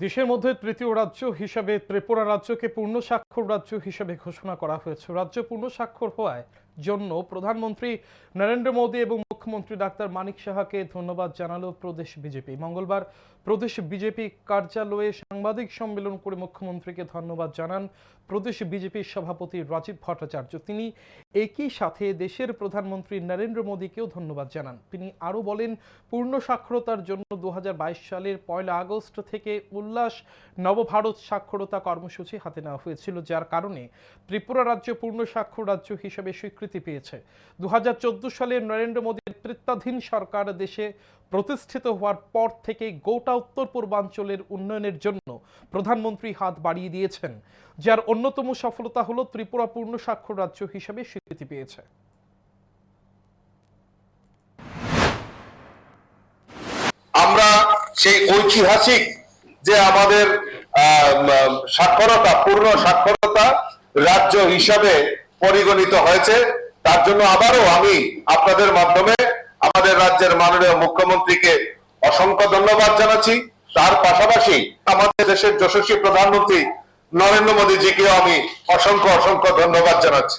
দেশের মধ্যে তৃতীয় রাজ্য হিসাবে ত্রিপুরা রাজ্যকে পূর্ণ স্বাক্ষর রাজ্য হিসাবে ঘোষণা করা হয়েছে। রাজ্য পূর্ণ স্বাক্ষর হওয়ায় জন্য প্রধানমন্ত্রী নরেন্দ্র মোদী এবং মুখ্যমন্ত্রী ডাক্তার মানিক সাহাকে ধন্যবাদ জানালো প্রদেশ বিজেপি। মঙ্গলবার প্রদেশ বিজেপি কার্যালয়ে সাংবাদিক সম্মেলন করে মুখ্যমন্ত্রীকে ধন্যবাদ জানান প্রদেশ বিজেপির সভাপতি রাজীব ভট্টাচার্য। তিনি একই সাথে দেশের প্রধানমন্ত্রী নরেন্দ্র মোদীকেও ধন্যবাদ জানান। তিনি আরও বলেন, পূর্ণ সাক্ষরতার জন্য দু হাজার বাইশ সালের পয়লা আগস্ট থেকে উল্লাস নবভারত সাক্ষরতা কর্মসূচি হাতে নেওয়া হয়েছিল, যার কারণে ত্রিপুরা রাজ্য পূর্ণ সাক্ষর রাজ্য হিসেবে স্বীকৃতি পেয়েছে। দু হাজার চোদ্দ সালে নরেন্দ্র মোদীর নেতৃত্বাধীন সরকার দেশে প্রতিষ্ঠিত হওয়ার পর থেকে গোটা উত্তর পূর্বাঞ্চলের উন্নয়নের জন্য প্রধানমন্ত্রী হাত বাড়িয়ে দিয়েছেন, যার অন্যতম সফলতা হলো ত্রিপুরা পূর্ণ স্বাক্ষর রাজ্য হিসেবে স্বীকৃতি পেয়েছে। আমরা সেই ঐতিহাসিক যে আমাদের সাক্ষরতা পূর্ণ সাক্ষরতা রাজ্য হিসাবে পরিগণিত হয়েছে। তার জন্য আবারও আমি আপনাদের মাধ্যমে আমাদের রাজ্যের মাননীয় মুখ্যমন্ত্রীকে অসংখ্য ধন্যবাদ জানাচ্ছি। তার পাশাপাশি আমাদের দেশের যশস্বী প্রধানমন্ত্রী নরেন্দ্র মোদীজিকেও আমি অসংখ্য অসংখ্য ধন্যবাদ জানাচ্ছি।